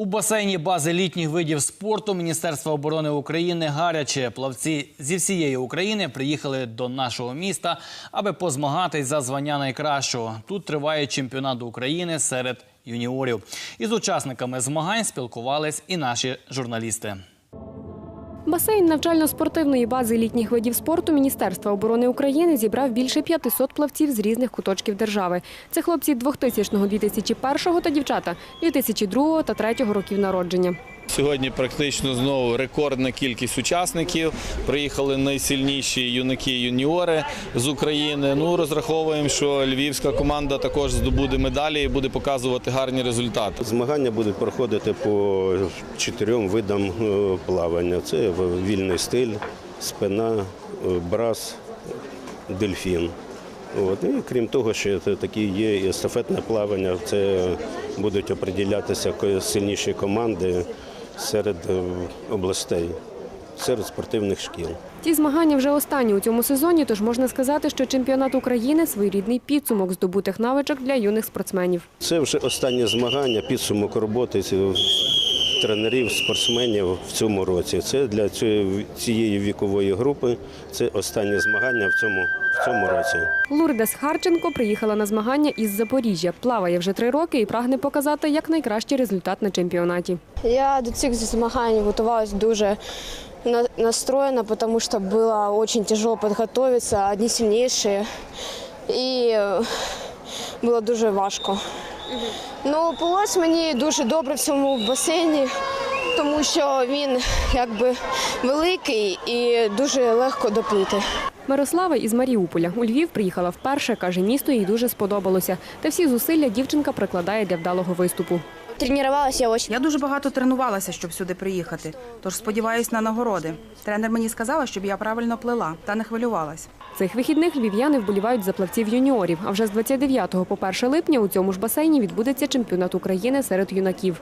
У басейні бази літніх видів спорту Міністерства оборони України гаряче. Плавці зі всієї України приїхали до нашого міста, аби позмагатись за звання найкращого. Тут триває чемпіонат України серед юніорів. Із учасниками змагань спілкувались і наші журналісти. Басейн навчально-спортивної бази літніх видів спорту Міністерства оборони України зібрав більше 500 плавців з різних куточків держави. Це хлопці 2000-2001 та дівчата 2002 та 2003 років народження. Сьогодні практично знову рекордна кількість учасників. Приїхали найсильніші юнаки юніори з України. Ну розраховуємо, що львівська команда також здобуде медалі і буде показувати гарні результати. Змагання будуть проходити по чотирьом видам е, плавання. Це вільний стиль, спина, е, брас, дельфін. От. І крім того, це такі є і естафетне плавання. Це будуть оприділятися сильніші команди серед е, областей, серед спортивних шкіл. Ті змагання вже останні у цьому сезоні, тож можна сказати, що чемпіонат України своєрідний підсумок здобутих навичок для юних спортсменів. Це вже останні змагання, підсумок роботи ці- тренерів, спортсменів в цьому році. Це для цієї- вікової групи. Це останнє змагання в цьому, в цьому році. Лурдес Харченко приїхала на змагання із Запоріжжя. Плаває вже три роки і прагне показати якнайкращий результат на чемпіонаті. Я до цих змагань готувалась дуже на- настроена, потому что было очень тяжело подготовиться, одни сильнейшие. І е, було дуже важко. Ну, пилось мені дуже добре в цьому басейні, тому що він якби великий і дуже легко доплити. Мирослава із Маріуполя у Львів приїхала вперше. каже, місто їй дуже сподобалося. Та всі зусилля дівчинка прикладає для вдалого виступу. Тренувалася я дуже Я дуже багато тренувалася, щоб сюди приїхати. Тож сподіваюся на нагороди. Тренер мені сказала, щоб я правильно плела та не хвилювалась. Цих вихідних львів'яни вболівають за плавців юніорів. А вже з 29 по 1 липня у цьому ж басейні відбудеться чемпіонат України серед юнаків.